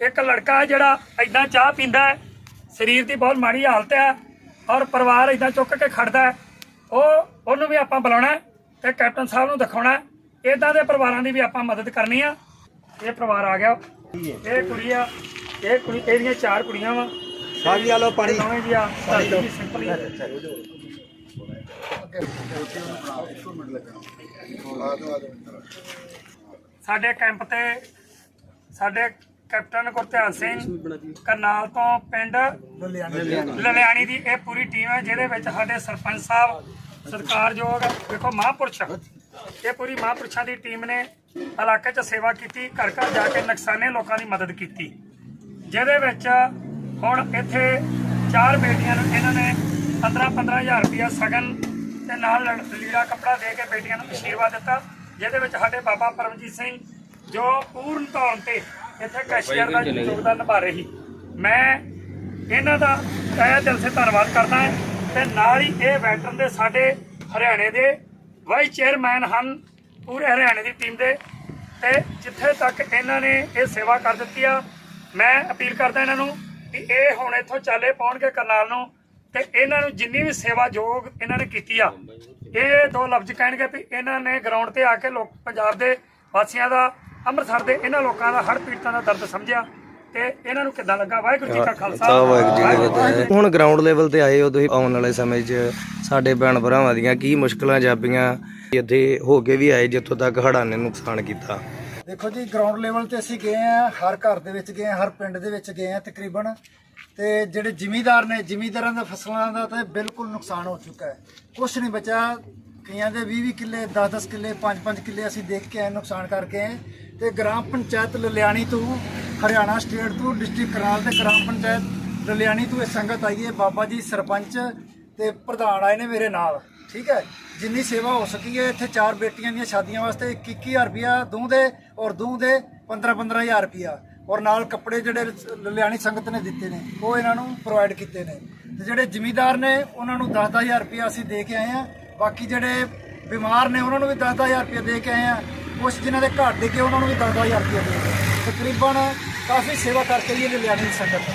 ਇੱਕ ਲੜਕਾ ਹੈ ਜਿਹੜਾ ਐਦਾਂ ਚਾਹ ਪੀਂਦਾ ਹੈ ਸਰੀਰ ਦੀ ਬਹੁਤ ਮਾੜੀ ਹਾਲਤ ਹੈ ਔਰ ਪਰਿਵਾਰ ਐਦਾਂ ਚੁੱਕ ਕੇ ਖੜਦਾ ਹੈ। ਉਹ ਉਹਨੂੰ ਵੀ ਆਪਾਂ ਬੁਲਾਉਣਾ ਤੇ ਕੈਪਟਨ ਸਾਹਿਬ ਨੂੰ ਦਿਖਾਉਣਾ ਇਦਾਂ ਦੇ ਪਰਿਵਾਰਾਂ ਦੀ ਵੀ ਆਪਾਂ ਮਦਦ ਕਰਨੀ ਆ। ਇਹ ਪਰਿਵਾਰ ਆ ਗਿਆ। ਇਹ ਕੁੜੀ ਆ ਇਹ ਕੁੜੀ ਇਹਦੀਆਂ ਚਾਰ ਕੁੜੀਆਂ ਵਾ। ਸਾਡੀ ਆਲੋ ਪਾਣੀ। ਦੋਵੇਂ ਜੀ ਆ ਸਾਡੀ ਸਿੰਪਲ ਹੀ ਆ। ਸਾਡੇ ਕੈਂਪ ਤੇ ਸਾਡੇ ਕੈਪਟਨ ਗੁਰਧਿਆਨ ਸਿੰਘ ਕਰਨਾਲ ਤੋਂ ਪਿੰਡ ਲਲਿਆਣੀ ਦੀ ਇਹ ਪੂਰੀ ਟੀਮ ਹੈ ਜਿਹਦੇ ਵਿੱਚ ਸਾਡੇ ਸਰਪੰਚ ਸਾਹਿਬ ਸਤਿਕਾਰਯੋਗ ਦੇਖੋ ਮਹਾਂਪੁਰਸ਼। ਇਹ ਪੂਰੀ ਮਹਾਂਪੁਰਸ਼ਾਂ ਦੀ ਟੀਮ ਨੇ ਇਲਾਕੇ 'ਚ ਸੇਵਾ ਕੀਤੀ ਘਰ ਘਰ ਜਾ ਕੇ ਨਕਸਾਨੇ ਲੋਕਾਂ ਦੀ ਮਦਦ ਕੀਤੀ। ਜਿਹਦੇ ਵਿੱਚ ਹੁਣ ਇੱਥੇ ਚਾਰ ਬੇਟੀਆਂ ਨੂੰ ਇਹਨਾਂ ਨੇ 15 15000 ਰੁਪਇਆ ਸਗਨ ਤੇ ਨਾਲ ਲੀੜਾ ਕੱਪੜਾ ਦੇ ਕੇ ਬੇਟੀਆਂ ਨੂੰ ਅਸ਼ੀਰਵਾਦ ਦਿੱਤਾ। ਜਿਹਦੇ ਵਿੱਚ ਸਾਡੇ ਬਾਬਾ ਪਰਮਜੀਤ ਸਿੰਘ ਜੋ ਪੂਰਨ ਤੌਰ ਤੇ ਇੱਥੇ ਕੈਸ਼ੀਅਰ ਦਾ ਯੋਗਦਾਨ ਨਿਭਾ ਰਹੇ। ਮੈਂ ਇਹਨਾਂ ਦਾ ਤਹਿ ਦਿਲ ਸੇ ਧੰਨਵਾਦ ਕਰਦਾ ਹਾਂ ਤੇ ਨਾਲ ਹੀ ਇਹ ਵੈਟਰਨ ਦੇ ਸਾਡੇ ਹਰਿਆਣੇ ਦੇ ਵਾਈਸ ਚੇਅਰਮੈਨ ਹਨ ਪੂਰੇ ਹਰਿਆਣੇ ਦੀ ਟੀਮ ਦੇ। ਤੇ ਜਿੱਥੇ ਤੱਕ ਇਹਨਾਂ ਨੇ ਇਹ ਸੇਵਾ ਕਰ ਦਿੱਤੀ ਆ ਮੈਂ ਅਪੀਲ ਕਰਦਾ ਇਹਨਾਂ ਨੂੰ ਕਿ ਇਹ ਹੁਣ ਇੱਥੋਂ ਚਾਲੇ ਪਾਉਣਗੇ ਕਰਨਾਲ ਨੂੰ ਤੇ ਇਹਨਾਂ ਨੂੰ ਜਿੰਨੀ ਵੀ ਸੇਵਾ ਯੋਗ ਇਹਨਾਂ ਨੇ ਕੀਤੀ ਆ ਇਹ ਦੋ ਲਫ਼ਜ਼ ਕਹਿਣਗੇ ਵੀ ਇਹਨਾਂ ਨੇ ਗਰਾਊਂਡ ਤੇ ਆ ਕੇ ਲੋਕ ਪੰਜਾਬ ਦੇ ਵਾਸੀਆਂ ਦਾ ਅੰਮ੍ਰਿਤਸਰ ਦੇ ਇਹਨਾਂ ਲੋਕਾਂ ਦਾ ਹੜ ਪੀੜਤਾਂ ਦਾ ਦਰਦ ਸਮਝਿਆ ਤੇ ਇਹਨਾਂ ਨੂੰ ਕਿੱਦਾਂ ਲੱਗਾ? ਵਾਹਿਗੁਰੂ ਜੀ ਕਾ ਖਾਲਸਾ। ਵਾਹਿਗੁਰੂ ਜੀ ਕੀ ਫਤਿਹ। ਹੁਣ ਗਰਾਊਂਡ ਲੈਵਲ ਤੇ ਆਏ ਹੋ ਤੁਸੀਂ ਆਉਣ ਵਾਲੇ ਸਮੇਂ 'ਚ ਸਾਡੇ ਭੈਣ ਭਰਾਵਾਂ ਦੀਆਂ ਕੀ ਮੁਸ਼ਕਲਾਂ ਜਾਪੀਆਂ? ਇੱਥੇ ਹੋ ਕੇ ਵੀ ਆਏ ਜਿੱਥੋਂ ਤੱਕ ਹੜ੍ਹਾਂ ਨੇ ਨੁਕਸਾਨ ਕੀਤਾ। ਦੇਖੋ ਜੀ ਗਰਾਊਂਡ ਲੈਵਲ ਤੇ ਅਸੀਂ ਗਏ ਆ ਹਰ ਘਰ ਦੇ ਵਿੱਚ ਗਏ ਆ ਹਰ ਪਿੰਡ ਦੇ ਵਿੱਚ ਗਏ ਆ ਤਕਰੀਬਨ। ਤੇ ਜਿਹੜੇ ਜ਼ਿਮੀਦਾਰ ਨੇ ਜ਼ਿਮੀਦਾਰਾਂ ਦਾ ਫਸਲਾਂ ਦਾ ਤਾਂ ਬਿਲਕੁਲ ਨੁਕਸਾਨ ਹੋ ਚੁੱਕਾ ਹੈ। ਕੁਝ ਨਹੀਂ ਬਚਾ ਕਈਆਂ ਦੇ 20 20 ਕਿੱਲੇ 10 10 ਕਿੱਲੇ 5 5 ਕਿੱਲੇ ਅਸੀਂ ਦੇਖ ਕੇ ਆਏ, ਨੁਕਸਾਨ ਕਰਕੇ ਆਏ। ਤੇ ਗ੍ਰਾਮ ਪੰਚਾਇਤ ਲਲਿਆਣੀ ਤੋਂ, ਹਰਿਆਣਾ ਸਟੇਟ ਤੋਂ, ਡਿਸਟ੍ਰਿਕਟ ਕਰਾਲ ਤੇ ਗ੍ਰਾਮ ਪੰਚਾਇਤ ਲਲਿਆਣੀ ਤੋਂ ਇਹ ਸੰਗਤ ਆਈ ਹੈ। ਬਾਬਾ ਜੀ ਸਰਪੰਚ ਤੇ ਪ੍ਰਧਾਨ ਆਏ ਨੇ ਮੇਰੇ ਨਾਲ, ਠੀਕ ਹੈ? ਜਿੰਨੀ ਸੇਵਾ ਹੋ ਸਕੀ ਹੈ, ਇੱਥੇ ਚਾਰ ਬੇਟੀਆਂ ਦੀਆਂ ਸ਼ਾਦੀਆਂ ਵਾਸਤੇ 21000 ਰੁਪਿਆ ਦੂੰ ਦੇ ਔਰ ਦੂੰ ਦੇ 15 15000 ਰੁਪਿਆ ਔਰ ਨਾਲ ਕੱਪੜੇ ਜਿਹੜੇ ਲੁਲਿਆਣੀ ਸੰਗਤ ਨੇ ਦਿੱਤੇ ਨੇ, ਉਹ ਇਹਨਾਂ ਨੂੰ ਪ੍ਰੋਵਾਈਡ ਕੀਤੇ ਨੇ। ਤੇ ਜਿਹੜੇ ਜ਼ਿਮੀਦਾਰ ਨੇ, ਉਹਨਾਂ ਨੂੰ 10000 ਰੁਪਿਆ ਅਸੀਂ ਦੇ ਕੇ ਆਏ ਆ ਬਾਕੀ ਜਿਹੜੇ ਬਿਮਾਰ ਨੇ ਉਹਨਾਂ ਨੂੰ ਵੀ 10000 ਰੁਪਿਆ ਦੇ ਕੇ ਆਏ ਆ। ਕੁਝ ਜਿਨ੍ਹਾਂ ਦੇ ਘਰ ਡਿੱਗੇ, ਉਹਨਾਂ ਨੂੰ ਵੀ 10000 ਰੁਪਿਆ ਦੇ ਕੇ ਆਏ। ਤਕਰੀਬਨ ਕਾਫੀ ਸੇਵਾ ਕਰਕੇ ਹੀ ਇਹ ਲੁਲਿਆਣੀ ਦੀ ਸੰਗਤ।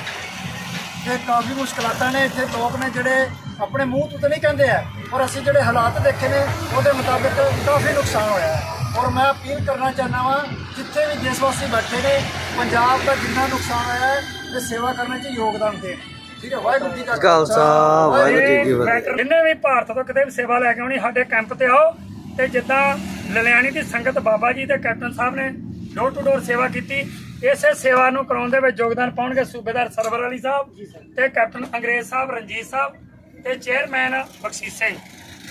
ਤੇ ਕਾਫੀ ਮੁਸ਼ਕਲਾਤਾਂ ਨੇ, ਇੱਥੇ ਲੋਕ ਨੇ ਜਿਹੜੇ ਆਪਣੇ ਮੂੰਹ ਤੋਂ ਤਾਂ ਨਹੀਂ ਕਹਿੰਦੇ ਆ, ਪਰ ਅਸੀਂ ਜਿਹੜੇ ਹਾਲਾਤ ਦੇਖੇ ਨੇ, ਉਹਦੇ ਮੁਤਾਬਿਕ ਕਾਫੀ ਨੁਕਸਾਨ ਹੋਇਆ ਹੈ। ਔਰ ਮੈਂ ਅਪੀਲ ਕਰਨਾ ਚਾਹੁੰਦਾ ਵਾਂ, ਜਿੱਥੇ ਵੀ ਦੇਸ਼ ਵਾਸੀ ਬੈਠੇ ਨੇ, ਪੰਜਾਬ ਦਾ ਜਿੰਨਾ ਨੁਕਸਾਨ ਹੋਇਆ ਹੈ, ਇਹ ਸੇਵਾ ਕਰਨ 'ਚ ਯੋਗਦਾਨ ਦੇਣ। ਠੀਕ ਹੈ ਵਾਹਿਗੁਰੂ ਜੀ ਕਾ ਖਾਲਸਾ। ਵਾਹਿਗੁਰੂ ਜੀ ਕੀ ਫਤਿਹ। ਵੈਟਰਨ ਜਿੰਨੇ ਵੀ ਭਾਰਤ ਤੋਂ ਕਿਤੇ ਵੀ ਸੇਵਾ ਲੈ ਕੇ ਆਉਣੀ ਸਾਡੇ ਕੈਂਪ ਤੇ ਆਓ। ਤੇ ਜਿੱਦਾਂ ਲਲਿਆਣੀ ਦੀ ਸੰਗਤ ਬਾਬਾ ਜੀ ਤੇ ਕੈਪਟਨ ਸਾਹਿਬ ਨੇ ਡੋਰ ਟੂ ਡੋਰ ਸੇਵਾ ਕੀਤੀ ਇਸੇ ਸੇਵਾ ਨੂੰ ਕਰਾਉਣ ਦੇ ਵਿੱਚ ਯੋਗਦਾਨ ਪਾਉਣਗੇ ਸੂਬੇਦਾਰ ਸਰਵਰ ਅਲੀ ਸਾਹਿਬ ਤੇ ਕੈਪਟਨ ਅੰਗਰੇਜ਼ ਸਾਹਿਬ ਰਣਜੀਤ ਸਾਹਿਬ ਤੇ ਚੇਅਰਮੈਨ ਬਖਸ਼ੀਸ਼ ਸਿੰਘ।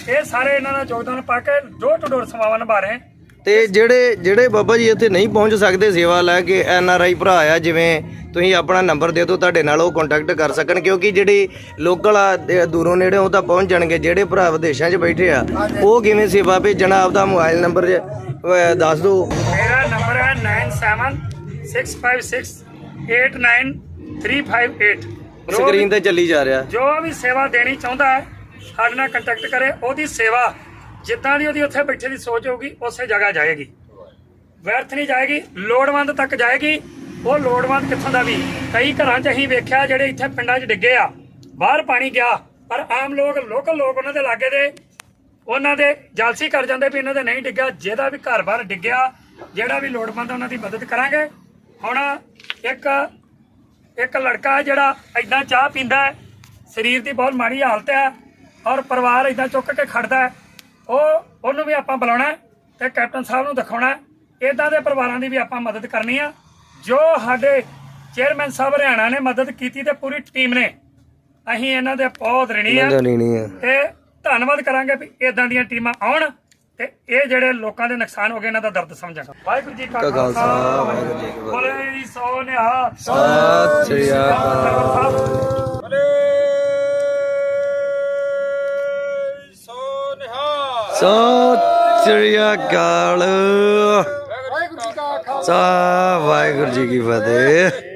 ਇਹ ਸਾਰੇ ਇਹਨਾਂ ਦਾ ਯੋਗਦਾਨ ਪਾ ਕੇ ਡੋਰ ਟੂ ਡੋਰ ਸੇਵਾਵਾਂ ਨਿਭਾ ਰਹੇ। ਤੇ ਜਿਹੜੇ ਜਿਹੜੇ ਬਾਬਾ ਜੀ ਇੱਥੇ ਨਹੀਂ ਪਹੁੰਚ ਸਕਦੇ ਸੇਵਾ ਲੈ ਕੇ ਐਨ ਆਰ ਆਈ ਭਰਾ ਆ ਜਿਵੇਂ ਤੁਸੀਂ ਆਪਣਾ ਨੰਬਰ ਦੇ ਦਿਓ ਤੁਹਾਡੇ ਨਾਲ ਉਹ ਕੰਟੈਕਟ ਕਰ ਸਕਣ ਕਿਉਂਕਿ ਜਿਹੜੀ ਲੋਕਲ ਆ ਦੂਰੋਂ ਨੇੜੇ ਉਹ ਤਾਂ ਪਹੁੰਚ ਜਾਣਗੇ ਜਿਹੜੇ ਭਰਾ ਵਿਦੇਸ਼ਾਂ 'ਚ ਬੈਠੇ ਆ ਉਹ ਕਿਵੇਂ ਸੇਵਾ ਭੇਜਣਾ ਆਪਦਾ ਮੋਬਾਈਲ ਨੰਬਰ ਦੱਸ ਦਿਓ। ਮੇਰਾ ਨੰਬਰ ਹੈ 9765689358 ਸਕਰੀਨ ਤੇ ਚੱਲੀ ਜਾ ਰਿਹਾ। ਜੋ ਵੀ ਸੇਵਾ ਦੇਣੀ ਚਾਹੁੰਦਾ ਹੈ ਸਾਡੇ ਨਾਲ ਕੰਟੈਕਟ ਕਰੇ ਉਹਦੀ ਸੇਵਾ ਜਿੱਦਾਂ ਦੀ ਉਹਦੀ ਉੱਥੇ ਬੈਠੇ ਦੀ ਸੋਚ ਹੋਊਗੀ, ਉਸੇ ਜਗ੍ਹਾ ਜਾਏਗੀ। ਵਿਅਰਥ ਨਹੀਂ ਜਾਏਗੀ, ਲੋੜਵੰਦ ਤੱਕ ਜਾਏਗੀ। ਉਹ ਲੋੜਵੰਦ ਕਿੱਥੋਂ ਦਾ ਵੀ? ਕਈ ਘਰਾਂ 'ਚ ਅਸੀਂ ਵੇਖਿਆ ਜਿਹੜੇ ਇੱਥੇ ਪਿੰਡਾਂ 'ਚ ਡਿੱਗੇ ਆ, ਬਾਹਰ ਪਾਣੀ ਗਿਆ, ਪਰ ਆਮ ਲੋਕ, ਲੋਕਲ ਲੋਕ ਉਹਨਾਂ ਦੇ ਲਾਗੇ ਦੇ, ਉਹਨਾਂ ਦੇ ਜਲਸੀ ਕਰ ਜਾਂਦੇ ਵੀ ਇਹਨਾਂ ਦੇ ਨਹੀਂ ਡਿੱਗਿਆ, ਜਿਹਦਾ ਵੀ ਘਰ ਬਾਹਰ ਡਿੱਗਿਆ, ਜਿਹੜਾ ਵੀ ਲੋੜਵੰਦ ਉਹਨਾਂ ਦੀ ਮਦਦ ਕਰਾਂਗੇ। ਹੁਣ ਇੱਕ ਇੱਕ ਲੜਕਾ ਜਿਹੜਾ ਐਦਾਂ ਚਾਹ ਪੀਂਦਾ ਹੈ, ਸਰੀਰ ਦੀ ਬਹੁਤ ਮਾੜੀ ਹਾਲਤ ਹੈ ਔਰ ਪਰਿਵਾਰ ਐਦਾਂ ਚੁੱਕ ਕੇ ਖੜਦਾ ਹੈ। ਉਹ ਉਹਨੂੰ ਵੀ ਆਪਾਂ ਬੁਲਾਉਣਾ ਤੇ ਕੈਪਟਨ ਸਾਹਿਬ ਨੂੰ ਦਿਖਾਉਣਾ ਇਦਾਂ ਦੇ ਪਰਿਵਾਰਾਂ ਦੀ ਵੀ ਆਪਾਂ ਮਦਦ ਕਰਨੀ ਆ। ਜੋ ਸਾਡੇ ਚੇਅਰਮੈਨ ਸਾਹਿਬ ਹਰਿਆਣਾ ਨੇ ਮਦਦ ਕੀਤੀ ਤੇ ਪੂਰੀ ਟੀਮ ਨੇ। ਅਸੀਂ ਇਹਨਾਂ ਦੇ ਬਹੁਤ ਰਣੀ ਆ। ਤੇ ਧੰਨਵਾਦ ਕਰਾਂਗੇ ਵੀ ਇਦਾਂ ਦੀਆਂ ਟੀਮਾਂ ਆਉਣ ਤੇ ਇਹ ਜਿਹੜੇ ਲੋਕਾਂ ਦੇ ਨੁਕਸਾਨ ਹੋ ਗਏ ਇਹਨਾਂ ਦਾ ਦਰਦ ਸਮਝਣ। ਵਾਹਿਗੁਰੂ ਜੀ ਕਾ ਖਾਲਸਾ, ਵਾਹਿਗੁਰੂ ਜੀ ਕੀ ਫਤਿਹ। ਬੋਲੇ ਸੋ ਨਿਹਾਲ। ਸਤਿ ਸ੍ਰੀ ਅਕਾਲ। ਸਤਿ ਸ੍ਰੀ ਅਕਾਲ। ਵਾਹਿਗੁਰੂ ਜੀ ਕਾ ਖਾਲਸਾ। ਸਾ ਵਾਹਿਗੁਰੂ ਜੀ ਕੀ ਫਤਿਹ।